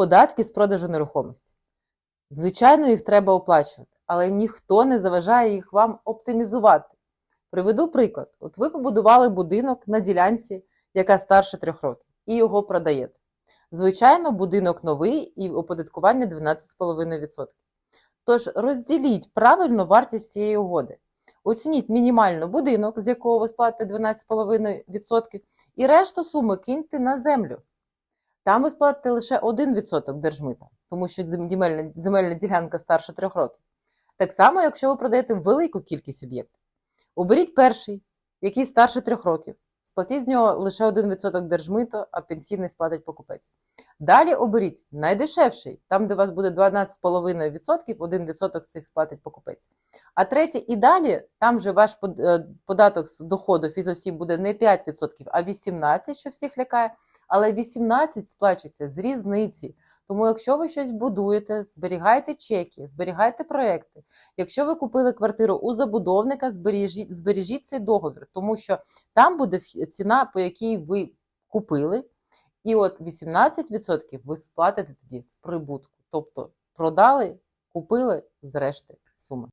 Податки з продажу нерухомості. Звичайно, їх треба оплачувати, але ніхто не заважає їх вам оптимізувати. Приведу приклад: от ви побудували будинок на ділянці, яка старше трьох років, і його продаєте. Звичайно, будинок новий і оподаткування 12,5%. Тож розділіть правильно вартість цієї угоди. Оцініть мінімально будинок, з якого ви сплатите 12,5%, і решту суми киньте на землю. Там ви сплатите лише 1% держмита, тому що земельна, земельна ділянка старше трьох років. Так само, якщо ви продаєте велику кількість об'єктів. Оберіть перший, який старше трьох років. Сплатіть з нього лише 1% держмито, а пенсійний сплатить покупець. Далі оберіть найдешевший, там, де у вас буде 12,5%, 1% з цих сплатить покупець. А третій і далі, там вже ваш е, податок з доходу фізосіб буде не 5%, а 18%, що всіх лякає, але 18% сплачується з різниці. Тому, якщо ви щось будуєте, зберігайте чеки, зберігайте проекти. Якщо ви купили квартиру у забудовника, збережіть, збережіть цей договір, тому що там буде ціна, по якій ви купили, і от 18% ви сплатите тоді з прибутку. Тобто продали, купили з суми.